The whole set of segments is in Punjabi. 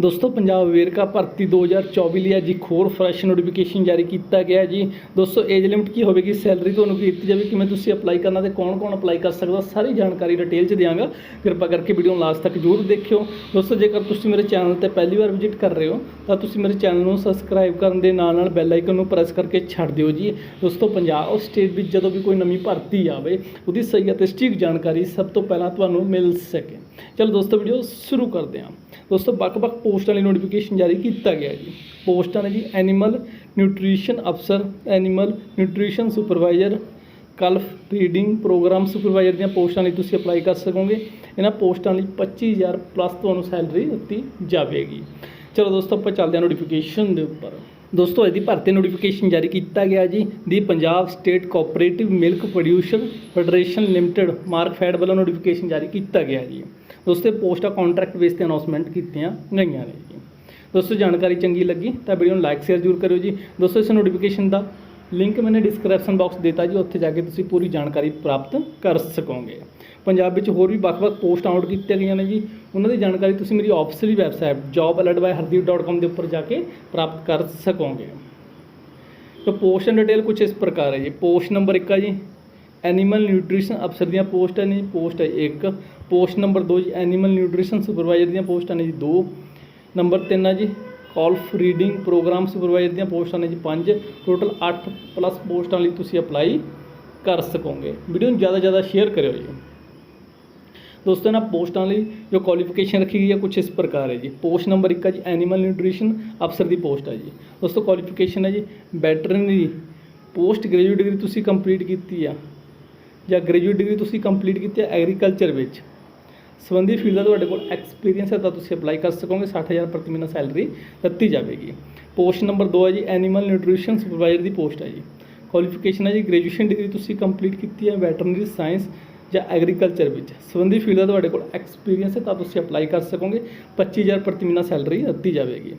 ਦੋਸਤੋ, ਪੰਜਾਬ ਵੇਰਕਾ ਭਰਤੀ 2024 ਲਈ ਅੱਜ ਇੱਕ ਹੋਰ ਫਰੈਸ਼ ਨੋਟੀਫਿਕੇਸ਼ਨ ਜਾਰੀ ਕੀਤਾ ਗਿਆ ਜੀ। ਦੋਸਤੋ ਏਜ ਲਿਮਟ ਕੀ ਹੋਵੇਗੀ ਸੈਲਰੀ ਤੁਹਾਨੂੰ ਕੀ ਦਿੱਤੀ ਜਾਵੇ ਕਿਵੇਂ ਤੁਸੀਂ ਅਪਲਾਈ ਕਰਨਾ ਤੇ ਕੌਣ-ਕੌਣ ਅਪਲਾਈ ਕਰ ਸਕਦਾ, ਸਾਰੀ ਜਾਣਕਾਰੀ ਡਿਟੇਲ ਚ ਦਿਆਂਗਾ। ਕਿਰਪਾ ਕਰਕੇ ਵੀਡੀਓ ਨੂੰ ਲਾਸਟ ਤੱਕ ਜਰੂਰ ਦੇਖਿਓ। ਦੋਸਤੋ, ਜੇਕਰ ਤੁਸੀਂ ਮੇਰੇ ਚੈਨਲ ਤੇ ਪਹਿਲੀ ਵਾਰ ਵਿਜ਼ਿਟ ਕਰ ਰਹੇ ਹੋ, ਤਾਂ ਤੁਸੀਂ ਮੇਰੇ ਚੈਨਲ ਨੂੰ ਸਬਸਕ੍ਰਾਈਬ ਕਰਨ ਦੇ ਨਾਲ ਨਾਲ ਬੈਲ ਆਈਕਨ ਨੂੰ ਪ੍ਰੈਸ ਕਰਕੇ ਛੱਡ ਦਿਓ ਜੀ। ਦੋਸਤੋ, ਪੰਜਾਬ ਸਟੇਟ ਵਿੱਚ ਜਦੋਂ ਵੀ ਕੋਈ ਨਵੀਂ ਭਰਤੀ ਆਵੇ, ਉਹਦੀ ਸਹੀ ਅਤੇ ਸਟੀਕ ਜਾਣਕਾਰੀ ਸਭ ਤੋਂ ਪਹਿਲਾਂ ਤੁਹਾਨੂੰ ਮਿਲ ਸਕੇ। ਚਲੋ ਦੋਸਤੋ ਵੀਡੀਓ ਸ਼ੁਰੂ ਕਰਦੇ ਹਾਂ। ਦੋਸਤੋ, ਵੱਖ-ਵੱਖ ਪੋਸਟਾਂ ਲਈ ਨੋਟੀਫਿਕੇਸ਼ਨ ਜਾਰੀ ਕੀਤਾ ਗਿਆ ਜੀ। ਪੋਸਟਾਂ ਨੇ ਜੀ ਐਨੀਮਲ ਨਿਊਟ੍ਰੀਸ਼ਨ ਅਫਸਰ animal nutrition supervisor calf reading programme supervisor ਦੀਆਂ ਪੋਸਟਾਂ ਲਈ ਤੁਸੀਂ ਅਪਲਾਈ ਕਰ ਸਕੋਗੇ। ਇਹਨਾਂ ਪੋਸਟਾਂ ਲਈ 25000 ਪਲੱਸ ਤੁਹਾਨੂੰ ਸੈਲਰੀ ਦਿੱਤੀ ਜਾਵੇਗੀ। ਚਲੋ ਦੋਸਤੋ, ਆਪਾਂ ਚੱਲਦੇ ਹਾਂ ਨੋਟੀਫਿਕੇਸ਼ਨ ਦੇ ਉੱਪਰ। ਦੋਸਤੋ, ਇਹਦੀ ਭਰਤੀ ਨੋਟੀਫਿਕੇਸ਼ਨ ਜਾਰੀ ਕੀਤਾ ਗਿਆ ਜੀ, ਦੀ Punjab state cooperative milk producer federation limited Markfed ਵੱਲੋਂ ਨੋਟੀਫਿਕੇਸ਼ਨ ਜਾਰੀ ਕੀਤਾ ਗਿਆ ਜੀ। ਦੋਸਤੋ, ਇਹ ਪੋਸਟਾਂ ਕੰਟਰੈਕਟ ਬੇਸ ਤੇ ਅਨਾਉਂਸਮੈਂਟ ਕੀਤੀਆਂ ਗਈਆਂ ਨੇ ਜੀ। ਦੋਸਤੋ, ਜਾਣਕਾਰੀ ਚੰਗੀ ਲੱਗੀ ਤਾਂ ਵੀਡੀਓ ਨੂੰ ਲਾਈਕ ਸ਼ੇਅਰ ਜ਼ਰੂਰ ਕਰਿਓ ਜੀ। ਦੋਸਤੋ, ਇਸ ਨੋਟੀਫਿਕੇਸ਼ਨ ਦਾ ਲਿੰਕ ਮੈਨੇ ਡਿਸਕ੍ਰਿਪਸ਼ਨ ਬਾਕਸ ਦਿੱਤਾ ਜੀ, ਉੱਥੇ ਜਾ ਕੇ ਤੁਸੀਂ ਪੂਰੀ ਜਾਣਕਾਰੀ ਪ੍ਰਾਪਤ ਕਰ ਸਕੋਗੇ। ਪੰਜਾਬ ਵਿੱਚ ਹੋਰ ਵੀ ਵੱਖ-ਵੱਖ ਪੋਸਟ ਆਊਟ ਕੀਤੀਆਂ ਗਈਆਂ ਨੇ ਜੀ। ਉਹਨਾਂ ਦੀ ਜਾਣਕਾਰੀ ਤੁਸੀਂ ਮੇਰੀ ਆਫੀਸ਼ੀਅਲੀ ਵੈਬਸਾਈਟ jobalertbyhardeep.com ਦੇ ਉੱਪਰ ਜਾ ਕੇ ਪ੍ਰਾਪਤ ਕਰ ਸਕੋਗੇ। ਤਾਂ ਪੋਸਟ ਡਿਟੇਲ ਕੁਝ ਇਸ ਪ੍ਰਕਾਰ ਹੈ ਜੀ। ਪੋਸਟ ਨੰਬਰ 1 ਆ ਜੀ। ਐਨੀਮਲ ਨਿਊਟ੍ਰੀਸ਼ਨ ਅਫਸਰ ਦੀਆਂ ਪੋਸਟਾਂ ਨੇ ਜੀ। ਪੋਸਟ ਹੈ 1 ਪੋਸਟ ਨੰਬਰ 2 ਜੀ। ਐਨੀਮਲ ਨਿਊਟ੍ਰੀਸ਼ਨ ਸੁਪਰਵਾਈਜ਼ਰ ਦੀਆਂ ਪੋਸਟਾਂ ਨੇ ਜੀ। 2 ਨੰਬਰ 3 ਆ ਜੀ। ਕਾਲਫ ਰੀਡਿੰਗ ਪ੍ਰੋਗਰਾਮ ਸੁਪਰਵਾਈਜ਼ਰ ਦੀਆਂ ਪੋਸਟਾਂ ਨੇ ਜੀ 5 ਟੋਟਲ 8 ਪਲੱਸ ਪੋਸਟਾਂ ਲਈ ਤੁਸੀਂ ਅਪਲਾਈ ਕਰ ਸਕੋਗੇ। ਵੀਡੀਓ ਨੂੰ ਜ਼ਿਆਦਾ ਜ਼ਿਆਦਾ ਸ਼ੇਅਰ ਕਰਿਓ ਜੀ। ਦੋਸਤੋ, ਇਹਨਾਂ ਪੋਸਟਾਂ ਲਈ ਜੋ ਕੁਆਲੀਫਿਕੇਸ਼ਨ ਰੱਖੀ ਗਈ ਹੈ ਕੁਝ ਇਸ ਪ੍ਰਕਾਰ ਹੈ ਜੀ। ਪੋਸਟ ਨੰਬਰ 1 ਹੈ ਜੀ ਐਨੀਮਲ ਨਿਊਟ੍ਰੀਸ਼ਨ ਅਫਸਰ ਦੀ ਪੋਸਟ ਹੈ ਜੀ। ਦੋਸਤੋ ਕੁਆਲੀਫਿਕੇਸ਼ਨ ਹੈ ਜੀ ਵੈਟਰਨਰੀ ਪੋਸਟ ਗ੍ਰੈਜੂਏਟ ਡਿਗਰੀ ਤੁਸੀਂ ਕੰਪਲੀਟ ਕੀਤੀ ਆ। ਜਾਂ ਗ੍ਰੈਜੂਏਟ ਡਿਗਰੀ ਤੁਸੀਂ ਕੰਪਲੀਟ ਕੀਤੀ ਹੈ ਐਗਰੀਕਲਚਰ ਵਿੱਚ। ਸੰਬੰਧੀ ਫੀਲਡ ਦਾ ਤੁਹਾਡੇ ਕੋਲ ਐਕਸਪੀਰੀਅੰਸ ਹੈ ਤਾਂ ਤੁਸੀਂ ਅਪਲਾਈ ਕਰ ਸਕੋਗੇ 60000 ਪ੍ਰਤੀ ਮਹੀਨਾ ਸੈਲਰੀ ਦਿੱਤੀ ਜਾਵੇਗੀ। ਪੋਸਟ ਨੰਬਰ 2 ਹੈ ਜੀ ਐਨੀਮਲ ਨਿਊਟ੍ਰੀਸ਼ਨ ਸੁਪਰਵਾਈਜ਼ਰ ਦੀ ਪੋਸਟ ਹੈ ਜੀ। ਕੁਆਲੀਫਿਕੇਸ਼ਨ ਹੈ ਜੀ ਗ੍ਰੈਜੂਏਸ਼ਨ ਡਿਗਰੀ ਤੁਸੀਂ ਕੰਪਲੀਟ ਕੀਤੀ ਹੈ ਵੈਟਰਨਰੀ ਸਾਇੰਸ ਜਾਂ ਐਗਰੀਕਲਚਰ ਵਿੱਚ। ਸੰਬੰਧੀ ਫੀਲਡ ਦਾ ਤੁਹਾਡੇ ਕੋਲ ਐਕਸਪੀਰੀਅੰਸ ਹੈ ਤਾਂ ਤੁਸੀਂ ਅਪਲਾਈ ਕਰ ਸਕੋਗੇ 25000 ਪ੍ਰਤੀ ਮਹੀਨਾ ਸੈਲਰੀ ਦਿੱਤੀ ਜਾਵੇਗੀ।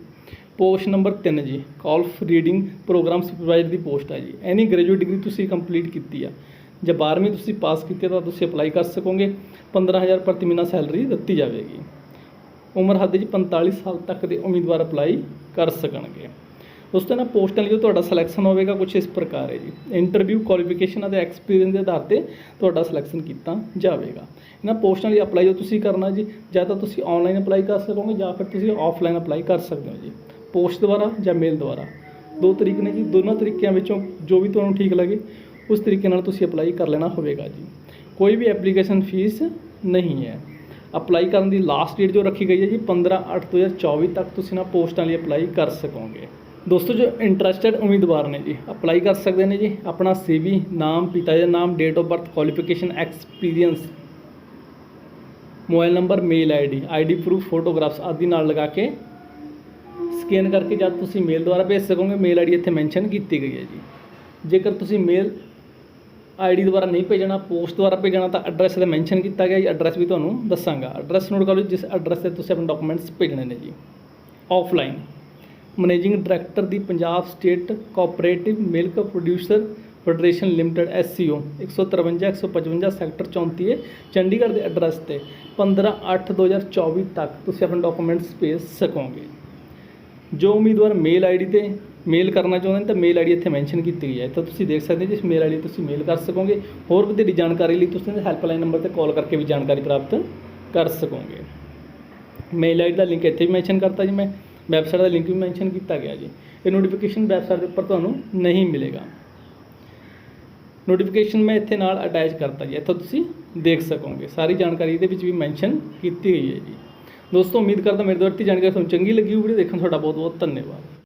ਪੋਸਟ ਨੰਬਰ 3 ਜੀ ਕਾਲਫ ਰੀਡਿੰਗ ਪ੍ਰੋਗਰਾਮ ਸੁਪਰਵਾਈਜ਼ਰ ਦੀ ਪੋਸਟ ਹੈ ਜੀ। ਐਨੀ ਗ੍ਰੈਜੂਏਟ ਡਿਗਰੀ ਤੁਸੀਂ ਕੰਪਲੀਟ ਕੀਤੀ ਆ। ਜਾਂ 12ਵੀਂ ਤੁਸੀਂ ਪਾਸ ਕੀਤੀ ਤਾਂ ਤੁਸੀਂ ਅਪਲਾਈ ਕਰ ਸਕੋਗੇ। 15000 ਪ੍ਰਤੀ ਮਹੀਨਾ ਸੈਲਰੀ ਦਿੱਤੀ ਜਾਵੇਗੀ। ਉਮਰ ਹੱਦ ਜੀ 45 ਸਾਲ ਤੱਕ ਦੇ ਉਮੀਦਵਾਰ ਅਪਲਾਈ ਕਰ ਸਕਣਗੇ। ਦੋਸਤੋ ਨਾ ਪੋਸਟਾਂ ਲਈ ਜੋ ਤੁਹਾਡਾ ਸਿਲੈਕਸ਼ਨ ਹੋਵੇਗਾ ਕੁਝ ਇਸ ਪ੍ਰਕਾਰ ਹੈ ਜੀ। ਇੰਟਰਵਿਊ ਕੁਆਲੀਫਿਕੇਸ਼ਨ ਅਤੇ ਐਕਸਪੀਰੀਅੰਸ ਦੇ ਆਧਾਰ ਤੇ ਤੁਹਾਡਾ ਸਿਲੈਕਸ਼ਨ ਕੀਤਾ ਜਾਵੇਗਾ। ਇਹਨਾਂ ਪੋਸਟਾਂ ਲਈ ਅਪਲਾਈ ਜੋ ਤੁਸੀਂ ਕਰਨਾ ਜੀ, ਜਾਂ ਤਾਂ ਤੁਸੀਂ ਆਨਲਾਈਨ ਅਪਲਾਈ ਕਰ ਸਕੋਗੇ, ਜਾਂ ਫਿਰ ਤੁਸੀਂ ਆਫਲਾਈਨ ਅਪਲਾਈ ਕਰ ਸਕਦੇ ਹੋ ਜੀ। ਪੋਸਟ ਦੁਆਰਾ ਜਾਂ ਮੇਲ ਦੁਆਰਾ। ਦੋ ਤਰੀਕੇ ਨੇ ਜੀ, ਦੋਨਾਂ ਤਰੀਕਿਆਂ ਵਿੱਚੋਂ ਜੋ ਵੀ ਤੁਹਾਨੂੰ ਠੀਕ ਲੱਗੇ ਉਸ ਤਰੀਕੇ ਨਾਲ ਤੁਸੀਂ ਅਪਲਾਈ ਕਰ ਲੈਣਾ ਹੋਵੇਗਾ ਜੀ। ਕੋਈ ਵੀ ਐਪਲੀਕੇਸ਼ਨ ਫੀਸ ਨਹੀਂ ਹੈ। ਅਪਲਾਈ ਕਰਨ ਦੀ ਲਾਸਟ ਡੇਟ ਜੋ ਰੱਖੀ ਗਈ ਹੈ ਜੀ 15/8/2024 ਤੱਕ ਤੁਸੀਂ ਨਾ ਪੋਸਟਾਂ ਲਈ ਅਪਲਾਈ ਕਰ ਸਕੋਗੇ। ਦੋਸਤੋ, ਜੋ ਇੰਟਰਸਟਿਡ ਉਮੀਦਵਾਰ ਨੇ ਜੀ ਅਪਲਾਈ ਕਰ ਸਕਦੇ ਨੇ ਜੀ। ਆਪਣਾ ਸੀਵੀ ਨਾਮ, ਪਿਤਾ ਜੀ ਦਾ ਨਾਮ date of birth qualification experience mobile number mail ID ID proof photographs ਆਦਿ ਨਾਲ ਲਗਾ ਕੇ ਸਕੈਨ ਕਰਕੇ ਜਦ ਤੁਸੀਂ ਮੇਲ ਦੁਆਰਾ ਭੇਜ ਸਕੋਗੇ ਮੇਲ ਆਈਡੀ ਇੱਥੇ ਮੈਂਸ਼ਨ ਕੀਤੀ ਗਈ ਹੈ ਜੀ। ਜੇਕਰ ਤੁਸੀਂ ਮੇਲ ਆਈਡੀ ਦੁਆਰਾ ਨਹੀਂ ਭੇਜਣਾ, ਪੋਸਟ ਦੁਆਰਾ ਭੇਜਣਾ, ਤਾਂ ਐਡਰੈਸ ਦਾ ਮੈਂਸ਼ਨ ਕੀਤਾ ਗਿਆ ਜੀ। ਐਡਰੈਸ ਵੀ ਤੁਹਾਨੂੰ ਦੱਸਾਂਗਾ। ਐਡਰੈਸ ਨੋਟ ਕਰ ਲਓ, ਜਿਸ ਐਡਰੈਸ ਤੇ ਤੁਸੀਂ ਆਪਣੇ ਡਾਕੂਮੈਂਟਸ ਭੇਜਣੇ ਨੇ ਜੀ। ਆਫਲਾਈਨ ਮੈਨੇਜਿੰਗ ਡਾਇਰੈਕਟਰ ਦੀ Punjab state cooperative milk producer federation limited SCO 153 155 sector 34 ਹੈ ਚੰਡੀਗੜ੍ਹ ਦੇ ਐਡਰੈਸ ਤੇ। 15/8/2024 ਤੱਕ ਤੁਸੀਂ ਆਪਣੇ ਡਾਕੂਮੈਂਟਸ ਭੇਜ ਸਕੋਗੇ। ਜੋ ਉਮੀਦਵਾਰ ਮੇਲ ਆਈਡੀ ਤੇ ਮੇਲ ਕਰਨਾ ਚਾਹੁੰਦੇ ਨੇ ਤਾਂ ਮੇਲ ਆਈਡੀ ਇੱਥੇ ਮੈਂਸ਼ਨ ਕੀਤੀ ਗਈ ਹੈ। ਤਾਂ ਤੁਸੀਂ ਦੇਖ ਸਕਦੇ ਹੋ, ਜਿਸ ਮੇਲ ਆਈਡੀ ਤੁਸੀਂ ਮੇਲ ਕਰ ਸਕੋਗੇ, ਹੋਰ ਵਧੇਰੀ ਜਾਣਕਾਰੀ ਲਈ ਤੁਸੀਂ ਹੈਲਪਲਾਈਨ ਨੰਬਰ ਤੇ ਕਾਲ ਕਰਕੇ ਵੀ ਜਾਣਕਾਰੀ ਪ੍ਰਾਪਤ ਕਰ ਸਕੋਗੇ। ਮੇਲ ਆਈਡੀ ਦਾ ਲਿੰਕ ਇੱਥੇ ਵੀ ਮੈਂਸ਼ਨ ਕਰਤਾ ਜੀ ਮੈਂ ਵੈਬਸਾਈਟ ਦਾ ਲਿੰਕ ਵੀ ਮੈਂਸ਼ਨ ਕੀਤਾ ਗਿਆ ਜੀ। ਇਹ ਨੋਟੀਫਿਕੇਸ਼ਨ ਵੈਬਸਾਈਟ ਦੇ ਉੱਪਰ ਤੁਹਾਨੂੰ ਨਹੀਂ ਮਿਲੇਗਾ। ਨੋਟੀਫਿਕੇਸ਼ਨ ਮੈਂ ਇੱਥੇ ਨਾਲ ਅਟੈਚ ਕਰਤਾ ਜੀ, ਇੱਥੋਂ ਤੁਸੀਂ ਦੇਖ ਸਕੋਗੇ। ਸਾਰੀ ਜਾਣਕਾਰੀ ਇਹਦੇ ਵਿੱਚ ਵੀ ਮੈਂਸ਼ਨ ਕੀਤੀ ਗਈ ਹੈ ਜੀ। ਦੋਸਤੋ, ਉਮੀਦ ਕਰਦਾ ਮੇਰੇ ਦੁਆਰਾ ਦਿੱਤੀ ਜਾਣਕਾਰੀ ਤੁਹਾਨੂੰ ਚੰਗੀ ਲੱਗੀ ਵੀਡੀਓ ਦੇਖਣ ਤੁਹਾਡਾ ਬਹੁਤ ਬਹੁਤ ਧੰਨਵਾਦ।